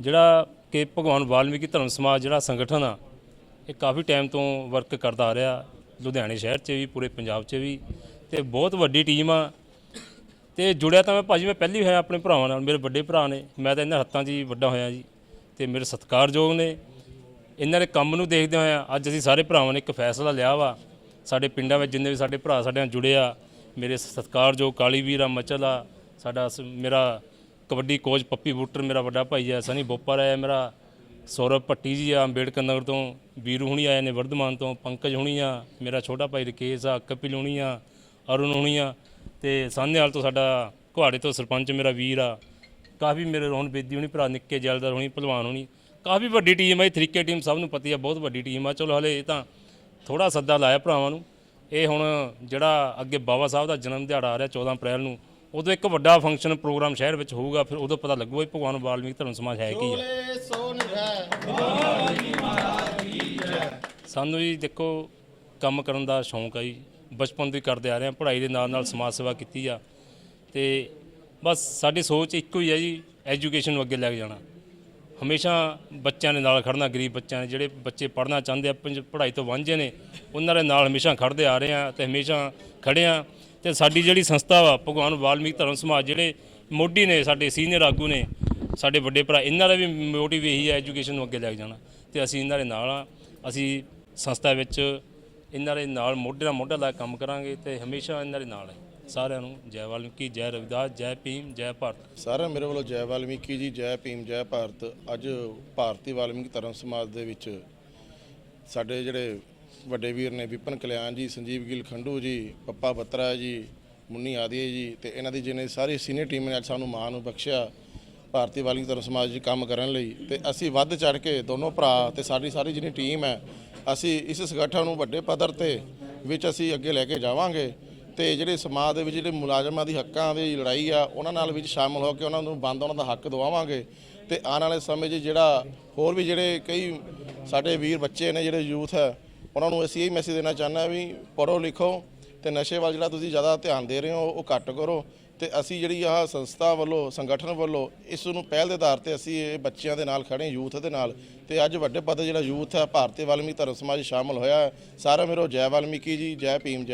ਜਿਹੜਾ ਕਿ ਭਗਵਾਨ ਵਾਲਮੀਕੀ ਧਰਮ ਸਮਾਜ ਜਿਹੜਾ ਸੰਗਠਨ ਆ, ਇਹ ਕਾਫੀ ਟਾਈਮ ਤੋਂ ਵਰਕ ਕਰਦਾ ਆ ਰਿਹਾ, ਲੁਧਿਆਣੇ ਸ਼ਹਿਰ 'ਚ ਵੀ, ਪੂਰੇ ਪੰਜਾਬ 'ਚ ਵੀ, ਤੇ ਬਹੁਤ ਵੱਡੀ ਟੀਮ ਆ। ਤੇ ਜੁੜਿਆ ਤਾਂ ਮੈਂ ਭਾਜੀ, ਮੈਂ ਪਹਿਲੀ ਹੋਇਆ ਆਪਣੇ ਭਰਾਵਾਂ ਨਾਲ, ਮੇਰੇ ਵੱਡੇ ਭਰਾ ਨੇ, ਮੈਂ ਤਾਂ ਇਹਨਾਂ ਹੱਥਾਂ 'ਚ ਹੀ ਵੱਡਾ ਹੋਇਆ ਜੀ, ਤੇ ਮੇਰੇ ਸਤਿਕਾਰਯੋਗ ਨੇ। ਇਹਨਾਂ ਦੇ ਕੰਮ ਨੂੰ ਦੇਖਦੇ ਹੋਇਆ ਅੱਜ ਅਸੀਂ ਸਾਰੇ ਭਰਾਵਾਂ ਨੇ ਇੱਕ ਫੈਸਲਾ ਲਿਆ ਵਾ, ਸਾਡੇ ਪਿੰਡਾਂ ਵਿੱਚ ਜਿੰਨੇ ਵੀ ਸਾਡੇ ਭਰਾ ਸਾਡੇ ਨਾਲ ਜੁੜੇ ਆ, ਮੇਰੇ ਸਤਿਕਾਰਯੋਗ ਕਾਲੀ ਵੀਰ ਆ, ਮਚਲ ਆ, ਸਾਡਾ ਸ- ਮੇਰਾ ਕਬੱਡੀ ਕੋਚ ਪੱਪੀ ਬੂਟਰ ਮੇਰਾ ਵੱਡਾ ਭਾਈ ਆ ਸਨੀ ਬੋਪਰ ਹੈ ਮੇਰਾ, ਸੌਰਵ ਭੱਟੀ ਜੀ ਆ ਅੰਬੇਡਕਰ ਨਗਰ ਤੋਂ, ਵੀਰੂ ਹੁਣੀ ਆਏ ਨੇ ਵਰਧਮਾਨ ਤੋਂ, ਪੰਕਜ ਹੁਣੀ ਆ, ਮੇਰਾ ਛੋਟਾ ਭਾਈ ਰਕੇਸ਼ ਆ, ਕਪਿਲ ਹੁਣੀ ਆ, ਅਰੁਣ ਹੁਣੀ ਆ ਤੇ ਸਾਹਨੇਵਾਲ ਤੋਂ ਸਾਡਾ ਕੁਹਾੜੇ ਤੋਂ ਸਰਪੰਚ ਮੇਰਾ ਵੀਰ ਆ। ਕਾਫੀ ਮੇਰੇ ਰੋਹਨ ਬੇਦੀ ਹੁਣੀ, ਭਰਾ ਨਿੱਕੇ ਜੈਲਦਾਰ ਹੁਣੀ, ਭਲਵਾਨ ਹੁਣੀ, ਕਾਫੀ ਵੱਡੀ ਟੀਮ ਹੈ ਤਰੀਕੇ ਟੀਮ ਸਭ ਨੂੰ ਪਤੀ ਆ, ਬਹੁਤ ਵੱਡੀ ਟੀਮ ਆ। ਚਲੋ ਹਲੇ ਇਹ ਤਾਂ ਥੋੜਾ ਸੱਦਾ ਲਾਇਆ ਭਰਾਵਾਂ ਨੂੰ। ਇਹ ਹੁਣ ਜਿਹੜਾ ਅੱਗੇ ਬਾਬਾ ਸਾਹਿਬ ਦਾ ਜਨਮ ਦਿਹਾੜਾ ਆ ਰਿਹਾ 14 ਅਪ੍ਰੈਲ ਨੂੰ ਉਦੋਂ ਇੱਕ ਵੱਡਾ ਫੰਕਸ਼ਨ ਪ੍ਰੋਗਰਾਮ ਸ਼ਹਿਰ ਵਿੱਚ ਹੋਊਗਾ ਫਿਰ ਉਦੋਂ ਪਤਾ ਲੱਗੂਗਾ ਵੀ ਭਗਵਾਨ ਵਾਲਮੀਕ ਧਰਮ ਸਮਾਜ ਹੈ ਕੀ ਆ। ਸਾਨੂੰ ਜੀ ਦੇਖੋ ਕੰਮ ਕਰਨ ਦਾ ਸ਼ੌਂਕ ਆ ਜੀ। ਬਚਪਨ ਤੋਂ ਹੀ ਕਰਦੇ ਆ ਰਹੇ ਹਾਂ ਪੜ੍ਹਾਈ ਦੇ ਨਾਲ ਨਾਲ ਸਮਾਜ ਸੇਵਾ ਕੀਤੀ ਆ। ਤੇ ਬਸ ਸਾਡੀ ਸੋਚ ਇੱਕੋ ਹੀ ਹੈ ਜੀ ਐਜੂਕੇਸ਼ਨ ਨੂੰ ਅੱਗੇ ਲੈ ਕੇ ਜਾਣਾ। ਹਮੇਸ਼ਾ ਬੱਚਿਆਂ ਦੇ ਨਾਲ ਖੜਨਾ ਗਰੀਬ ਬੱਚਿਆਂ ਨੇ ਜਿਹੜੇ ਬੱਚੇ ਪੜ੍ਹਨਾ ਚਾਹੁੰਦੇ ਆ ਪੰਜ- ਪੜ੍ਹਾਈ ਤੋਂ ਵਾਂਝੇ ਨੇ ਉਹਨਾਂ ਦੇ ਨਾਲ ਹਮੇਸ਼ਾ ਖੜਦੇ ਆ ਰਹੇ ਆ ਤੇ ਹਮੇਸ਼ਾ ਖੜੇ ਆ। ਤੇ ਸਾਡੀ ਜਿਹੜੀ ਸੰਸਥਾ ਵਾ, ਭਗਵਾਨ ਵਾਲਮੀਕ ਧਰਮ ਸਮਾਜ, ਜਿਹੜੇ ਮੋਢੀ ਨੇ, ਸਾਡੇ ਸੀਨੀਅਰ ਆਗੂ ਨੇ, ਸਾਡੇ ਵੱਡੇ ਭਰਾ, ਇਹਨਾਂ ਦਾ ਵੀ ਮੋਟਿਵ ਇਹੀ ਹੈ ਐਜੂਕੇਸ਼ਨ ਨੂੰ ਅੱਗੇ ਲੈ ਕੇ ਜਾਣਾ। ਤੇ ਅਸੀਂ ਇਹਨਾਂ ਦੇ ਨਾਲ ਆ, ਅਸੀਂ ਸੰਸਥਾ ਵਿੱਚ ਇਹਨਾਂ ਦੇ ਨਾਲ ਮੋਢੇ ਨਾਲ ਮੋਢਾ ਲਾ ਕੇ ਕੰਮ ਕਰਾਂਗੇ ਤੇ ਹਮੇਸ਼ਾ ਇਹਨਾਂ ਦੇ ਨਾਲ ਹੈ ਸਾਰਿਆਂ ਨੂੰ ਜੈ ਵਾਲਮੀਕੀ, ਜੈ ਰਵਿਦਾਸ, ਜੈ ਭੀਮ, ਜੈ ਭਾਰਤ। ਸਾਰਿਆਂ ਮੇਰੇ ਵੱਲੋਂ ਜੈ ਵਾਲਮੀਕੀ ਜੀ, ਜੈ ਭੀਮ, ਜੈ ਭਾਰਤ। ਅੱਜ ਭਾਰਤੀ ਵਾਲਮੀਕੀ ਧਰਮ ਸਮਾਜ ਦੇ ਵਿੱਚ ਸਾਡੇ ਜਿਹੜੇ ਵੱਡੇ ਵੀਰ ਨੇ ਵਿਪਨ ਕਲਿਆਣ ਜੀ, ਸੰਜੀਵ ਗਿੱਲ ਖੰਡੂ ਜੀ, ਪੱਪਾ ਬੱਤਰਾ ਜੀ, ਮੁੰਨੀ ਆਦੀਏ ਜੀ ਤੇ ਇਹਨਾਂ ਦੀ ਜਿਹਨੇ ਸਾਰੀ ਸੀਨੀਅਰ ਟੀਮ ਨੇ ਅੱਜ ਸਾਨੂੰ ਮਾਣ ਨੂੰ ਬਖਸ਼ਿਆ ਭਾਰਤੀ ਵਾਲਮੀਕੀ ਧਰਮ ਸਮਾਜ ਜੀ ਕੰਮ ਕਰਨ ਲਈ ਤੇ ਅਸੀਂ ਵੱਧ ਚੜ ਕੇ ਦੋਨੋਂ ਭਰਾ ਤੇ ਸਾਡੀ ਸਾਰੀ ਜਿਹਨੀ ਟੀਮ ਹੈ, ਅਸੀਂ ਇਸ ਸੰਗਠਨ ਨੂੰ ਵੱਡੇ ਪੱਧਰ ਤੇ ਵਿੱਚ ਅਸੀਂ ਅੱਗੇ ਲੈ ਕੇ ਜਾਵਾਂਗੇ ਤੇ ਜਿਹੜੇ ਸਮਾਜ ਦੇ ਵਿੱਚ ਜਿਹੜੇ ਮੁਲਾਜ਼ਮਾਂ ਦੀ ਹੱਕਾਂ ਦੀ ਲੜਾਈ ਆ, ਉਹਨਾਂ ਨਾਲ ਵਿੱਚ ਸ਼ਾਮਲ ਹੋ ਕੇ ਉਹਨਾਂ ਨੂੰ ਬੰਦ ਉਹਨਾਂ ਦਾ ਹੱਕ ਦਿਵਾਵਾਂਗੇ ਤੇ ਆਉਣ ਵਾਲੇ ਸਮੇਂ 'ਚ ਜਿਹੜਾ ਹੋਰ ਵੀ ਜਿਹੜੇ ਕਈ ਸਾਡੇ ਵੀਰ ਬੱਚੇ ਨੇ ਜਿਹੜੇ ਯੂਥ ਹੈ ਉਹਨਾਂ ਨੂੰ ਅਸੀਂ ਇਹ ਮੈਸੇਜ ਦੇਣਾ ਚਾਹੁੰਦੇ ਵੀ ਪੜ੍ਹੋ ਲਿਖੋ ਤੇ ਨਸ਼ੇ ਵੱਲ ਜਿਹੜਾ ਤੁਸੀਂ ਜ਼ਿਆਦਾ ਧਿਆਨ ਦੇ ਰਹੇ ਹੋ, ਉਹ ਘੱਟ ਕਰੋ ਤੇ ਅਸੀਂ ਜਿਹੜੀ ਆਹ ਸੰਸਥਾ ਵੱਲੋਂ, ਸੰਗਠਨ ਵੱਲੋਂ ਇਸ ਨੂੰ ਪਹਿਲ ਦੇ ਆਧਾਰ ਤੇ ਅਸੀਂ ਇਹ ਬੱਚਿਆਂ ਦੇ ਨਾਲ ਖੜੇ ਯੂਥ ਦੇ ਨਾਲ ਤੇ ਅੱਜ ਵੱਡੇ ਪੱਧਰ ਜਿਹੜਾ ਯੂਥ ਹੈ, ਭਾਰਤੀ ਵਾਲਮੀਕ ਧਰਮ ਸਮਾਜ 'ਚ ਸ਼ਾਮਲ ਹੋਇਆ ਹੈ। ਸਾਰਾ ਮੇਰੋ ਜੈ ਵਾਲਮੀਕੀ ਜੀ, ਜੈ ਭੀਮ, ਜੈ